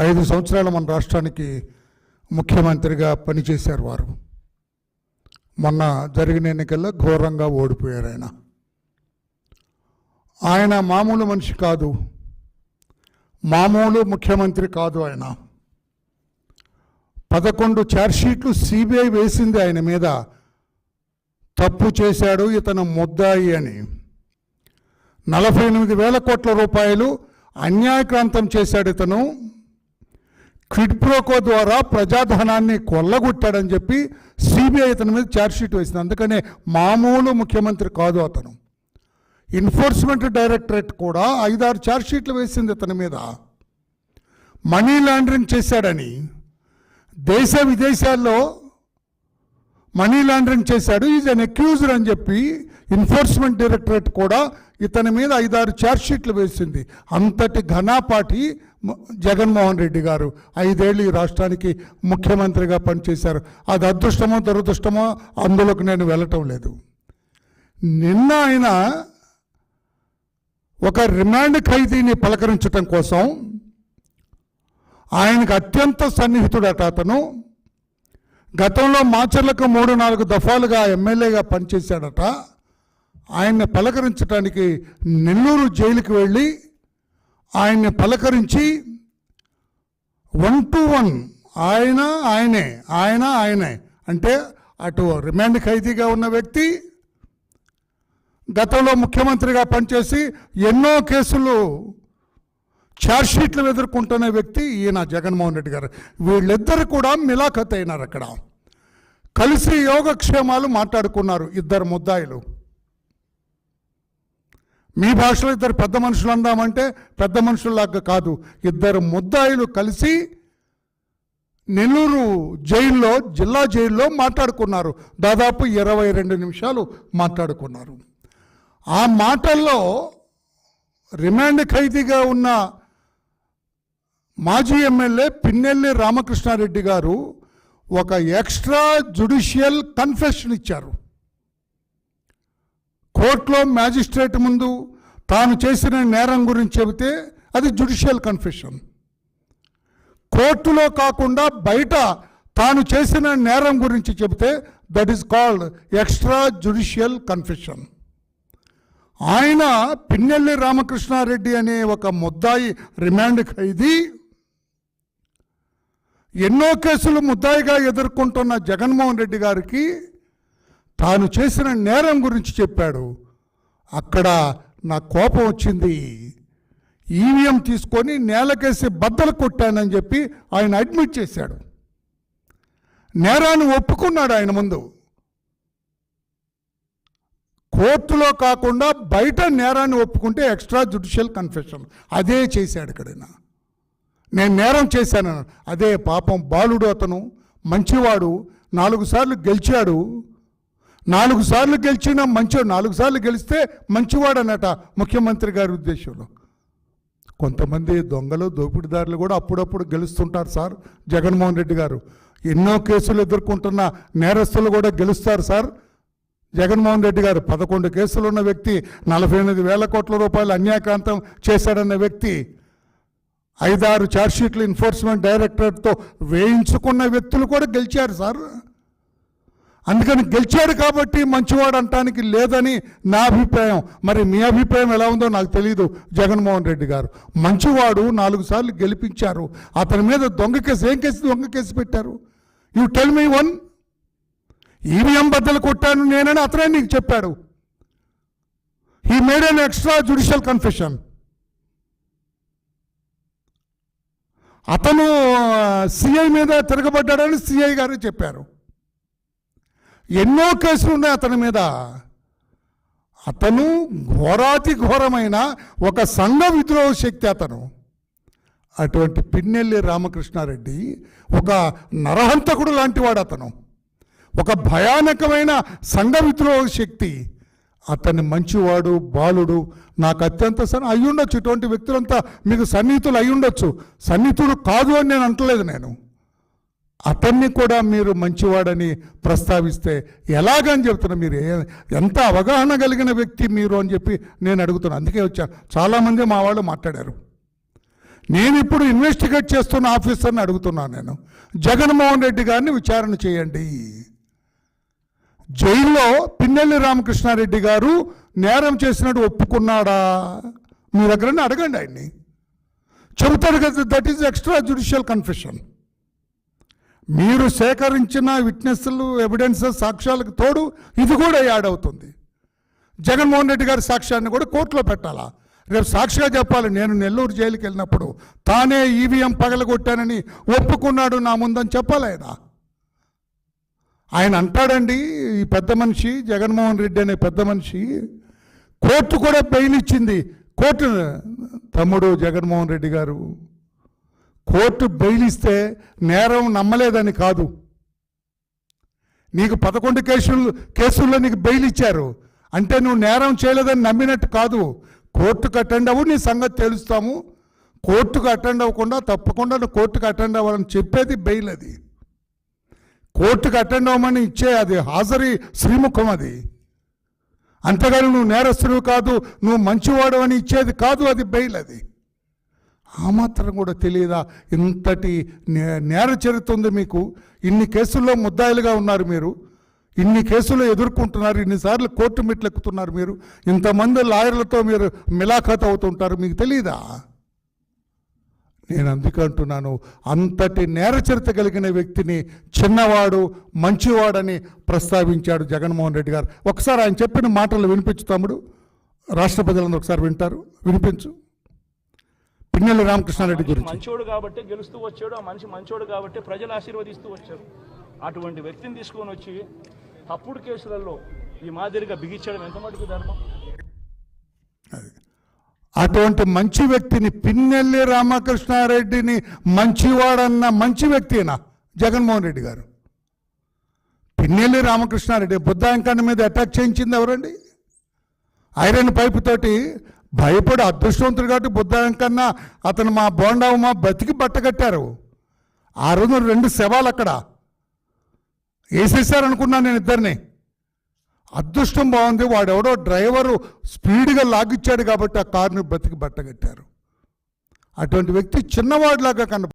ఐదు సంవత్సరాలు మన రాష్ట్రానికి ముఖ్యమంత్రిగా పనిచేశారు వారు. మొన్న జరిగిన ఎన్నికల్లో ఘోరంగా ఓడిపోయారు ఆయన. ఆయన మామూలు మనిషి కాదు. మామూలు ముఖ్యమంత్రి కాదు ఆయన. పదకొండు ఛార్జ్షీట్లు సిబిఐ వేసింది ఆయన మీద. తప్పు చేశాడు ఇతను ముద్దాయి అని. నలభై ఎనిమిది వేల కోట్ల రూపాయలు అన్యాయక్రాంతం చేశాడు ఇతను క్విడ్ ప్రోకో ద్వారా ప్రజాధనాన్ని కొల్లగొట్టాడని చెప్పి సిబిఐ ఇతని మీద ఛార్జ్షీట్ వేసింది. అందుకనే మామూలు ముఖ్యమంత్రి కాదు అతను. ఎన్ఫోర్స్మెంట్ డైరెక్టరేట్ కూడా ఐదారు ఛార్జ్షీట్లు వేసింది ఇతని మీద. మనీ లాండరింగ్ చేశాడని. దేశ విదేశాల్లో మనీ లాండరింగ్ చేశాడు. ఈజ్ అన్ అక్యూజర్ అని చెప్పి ఎన్ఫోర్స్మెంట్ డైరెక్టరేట్ కూడా ఇతని మీద ఐదారు ఛార్జ్షీట్లు వేసింది. అంతటి ఘనాపాటి జగన్మోహన్ రెడ్డి గారు ఐదేళ్ళు ఈ రాష్ట్రానికి ముఖ్యమంత్రిగా పనిచేశారు. అది అదృష్టమో దురదృష్టమో అందులోకి నేను వెళ్ళటం లేదు. నిన్న ఆయన ఒక రిమాండ్ ఖైదీని పలకరించటం కోసం ఆయనకు అత్యంత సన్నిహితుడట అతను. గతంలో మాచర్లకు మూడు నాలుగు దఫాలుగా ఎమ్మెల్యేగా పనిచేశాడట. ఆయన్ని పలకరించడానికి నెల్లూరు జైలుకి వెళ్ళి ఆయన్ని పలకరించి వన్ టు వన్ ఆయన ఆయనే ఆయన ఆయనే. అంటే అటు రిమాండ్ ఖైదీగా ఉన్న వ్యక్తి గతంలో ముఖ్యమంత్రిగా పనిచేసి ఎన్నో కేసులు ఛార్జ్షీట్లు ఎదుర్కొంటున్న వ్యక్తి ఈయన జగన్మోహన్ రెడ్డి గారు. వీళ్ళిద్దరు కూడా మిలాఖత్ అయినారు అక్కడ కలిసి యోగక్షేమాలు మాట్లాడుకున్నారు ఇద్దరు ముద్దాయిలు. మీ భాషలో ఇద్దరు పెద్ద మనుషులు అందామంటే పెద్ద మనుషుల్లాగా కాదు. ఇద్దరు ముద్దాయిలు కలిసి నెల్లూరు జైల్లో జిల్లా జైల్లో మాట్లాడుకున్నారు. దాదాపు ఇరవై రెండు నిమిషాలు మాట్లాడుకున్నారు. ఆ మాటల్లో రిమాండ్ ఖైదీగా ఉన్న మాజీ ఎమ్మెల్యే పిన్నెల్లి రామకృష్ణారెడ్డి గారు ఒక ఎక్స్ట్రా జుడిషియల్ కన్ఫెషన్ ఇచ్చారు. కోర్టులో మ్యాజిస్ట్రేట్ ముందు తాను చేసిన నేరం గురించి చెబితే అది జుడిషియల్ కన్ఫెషన్ కోర్టులో కాకుండా బయట తాను చేసిన నేరం గురించి చెబితే that is called extra judicial confession ఆయన పిన్నెల్లి రామకృష్ణారెడ్డి అనే ఒక ముద్దాయి రిమాండ్ ఖైదీ ఎన్నో కేసులు ముద్దాయిగా ఎదుర్కొంటున్న జగన్మోహన్ రెడ్డి గారికి తాను చేసిన నేరం గురించి చెప్పాడు. అక్కడ నా కోపం వచ్చింది. ఈవీఎం తీసుకొని నేలకేసి బద్దలు కొట్టానని చెప్పి ఆయన అడ్మిట్ చేశాడు. నేరాన్ని ఒప్పుకున్నాడు ఆయన ముందు. కోర్టులో కాకుండా బయట నేరాన్ని ఒప్పుకుంటే ఎక్స్ట్రా జుడిషియల్ కన్ఫెషన్. అదే చేశాడు ఇక్కడైనా. నేను నేరం చేశాను అదే పాపం బాలుడు అతను మంచివాడు నాలుగు సార్లు గెలిచాడు. నాలుగు సార్లు గెలిచిన మంచివాడు నాలుగు సార్లు గెలిస్తే మంచివాడు అన్నట ముఖ్యమంత్రి గారి ఉద్దేశంలో. కొంతమంది దొంగలు దోపిడీదారులు కూడా అప్పుడప్పుడు గెలుస్తుంటారు సార్. జగన్మోహన్ రెడ్డి గారు ఎన్నో కేసులు ఎదుర్కొంటున్న నేరస్తులు కూడా గెలుస్తారు సార్. జగన్మోహన్ రెడ్డి గారు పదకొండు కేసులు ఉన్న వ్యక్తి నలభై ఎనిమిది వేల కోట్ల రూపాయలు అన్యాయకాంతం చేశాడన్న వ్యక్తి ఐదారు ఛార్జ్షీట్లు ఎన్ఫోర్స్మెంట్ డైరెక్టరేట్తో వేయించుకున్న వ్యక్తులు కూడా గెలిచారు సార్. అందుకని గెలిచాడు కాబట్టి మంచివాడు అంటానికి లేదని నా అభిప్రాయం. మరి మీ అభిప్రాయం ఎలా ఉందో నాకు తెలియదు జగన్మోహన్ రెడ్డి గారు. మంచివాడు నాలుగు సార్లు గెలిపించారు. అతని మీద దొంగ కేసు ఏం కేసు దొంగ కేసు పెట్టారు? You tell me one EVM బద్దలు కొట్టాను నేనని అతనే నీకు చెప్పాడు. He made an extra judicial confession అతను సిఐ మీద తిరగబడ్డాడని సిఐ గారు చెప్పారు. ఎన్నో కేసులు ఉన్నాయి అతని మీద. అతను ఘోరాతి ఘోరమైన ఒక సంఘ విద్రోహ శక్తి అతను. అటువంటి పిన్నెల్లి రామకృష్ణారెడ్డి ఒక నరహంతకుడు లాంటివాడు అతను. ఒక భయానకమైన సంఘ విద్రోహ శక్తి. అతన్ని మంచివాడు బాలుడు నాకు అత్యంత సన్ అయ్యుండొచ్చు. ఇటువంటి వ్యక్తులంతా మీకు సన్నిహితులు అయ్యుండొచ్చు. సన్నిహితుడు కాదు అని నేను అంటలేదు నేను. అతన్ని కూడా మీరు మంచివాడని ప్రస్తావిస్తే ఎలాగని చెప్తున్నా మీరు? ఎంత అవగాహన కలిగిన వ్యక్తి మీరు అని చెప్పి నేను అడుగుతున్నాను అందుకే వచ్చాను. చాలామంది మా వాళ్ళు మాట్లాడారు. నేను ఇప్పుడు ఇన్వెస్టిగేట్ చేస్తున్న ఆఫీసర్ని అడుగుతున్నాను నేను. జగన్మోహన్ రెడ్డి గారిని విచారణ చేయండి. జైల్లో పిన్నెల్లి రామకృష్ణారెడ్డి గారు నేరం చేసినట్టు ఒప్పుకున్నాడా? మీ దగ్గరనే అడగండి ఆయన్ని. చెబుతాడు కదా that is extra judicial confession మీరు సేకరించిన విట్నెస్లు ఎవిడెన్సెస్ సాక్ష్యాలకు తోడు ఇది కూడా యాడ్ అవుతుంది. జగన్మోహన్ రెడ్డి గారి సాక్ష్యాన్ని కూడా కోర్టులో పెట్టాలా? రేపు సాక్షిగా చెప్పాలి నేను నెల్లూరు జైలుకి వెళ్ళినప్పుడు తానే ఈవీఎం పగలగొట్టానని ఒప్పుకున్నాడు నా ముందని చెప్పాలి ఆయన? ఆయన అంటాడండి ఈ పెద్ద మనిషి జగన్మోహన్ రెడ్డి అనే పెద్ద మనిషి కోర్టు కూడా బెయిల్ ఇచ్చింది. కోర్టు తమ్ముడు జగన్మోహన్ రెడ్డి గారు కోర్టు బెయిల్ ఇస్తే నేరం నమ్మలేదని కాదు. నీకు పదకొండు కేసులు కేసుల్లో నీకు బెయిల్ ఇచ్చారు. అంటే నువ్వు నేరం చేయలేదని నమ్మినట్టు కాదు. కోర్టుకు అటెండ్ అవ్వు నీ సంగతి తెలుస్తాము. కోర్టుకు అటెండ్ అవ్వకుండా తప్పకుండా నువ్వు కోర్టుకు అటెండ్ అవ్వాలని చెప్పేది బెయిల్ అది. కోర్టుకు అటెండ్ అవ్వమని ఇచ్చే అది హాజరీ శ్రీముఖం అది. అంతేగాని నువ్వు నేరస్తుడు కాదు నువ్వు మంచివాడు అని ఇచ్చేది కాదు అది బెయిల్ అది. ఆ మాత్రం కూడా తెలియదా? ఇంతటి నే- నేర చరిత్ర ఉంది మీకు. ఇన్ని కేసుల్లో ముద్దాయిలుగా ఉన్నారు మీరు. ఇన్ని కేసులు ఎదుర్కొంటున్నారు. ఇన్నిసార్లు కోర్టు మెట్లెక్కుతున్నారు మీరు. ఇంతమంది లాయర్లతో మీరు మిలాఖత్ అవుతుంటారు. మీకు తెలియదా నేను అందుకే అంటున్నాను అంతటి నేర చరిత్ర కలిగిన వ్యక్తిని చిన్నవాడు మంచివాడని ప్రస్తావించాడు జగన్మోహన్ రెడ్డి గారు. ఒకసారి ఆయన చెప్పిన మాటలు వినిపించు తమ్ముడు. రాష్ట్ర ప్రజలందరూ ఒకసారి వింటారు. వినిపించు. పిన్నెల్లి రామకృష్ణారెడ్డి గురించి. మంచోడు కాబట్టి గెలుస్తూ వచ్చాడు ఆ మనిషి మంచోడు కాబట్టి ప్రజలు ఆశీర్వదిస్తూ వచ్చారు. అటువంటి వ్యక్తిని తీసుకొని వచ్చి తప్పుడు కేసులలో ఈ మాదిరిగా బిగించడం ఎంత మటుకు ధర్మం? అటువంటి మంచి వ్యక్తిని పిన్నెల్లి రామకృష్ణారెడ్డిని మంచివాడన్న మంచి వ్యక్తినా జగన్మోహన్ రెడ్డి గారు? పిన్నెల్లి రామకృష్ణారెడ్డి బుద్ధాంకాన్ని మీద అటాక్ చేయించింది ఎవరండి? ఐరన్ పైపు తోటి భయపడి అదృష్టవంతుడు కాబట్టి బుద్ధం కన్నా అతను మా బోండావు మా బతికి బట్టగట్టారు ఆ రోజు రెండు శవాలు అక్కడ. వేసేసారనుకున్నాను నేను ఇద్దరిని. అదృష్టం బాగుంది. వాడెవడో డ్రైవరు స్పీడ్గా లాగిచ్చాడు కాబట్టి ఆ కారుని బతికి బట్టగట్టారు అటువంటి వ్యక్తి చిన్నవాడిలాగా కన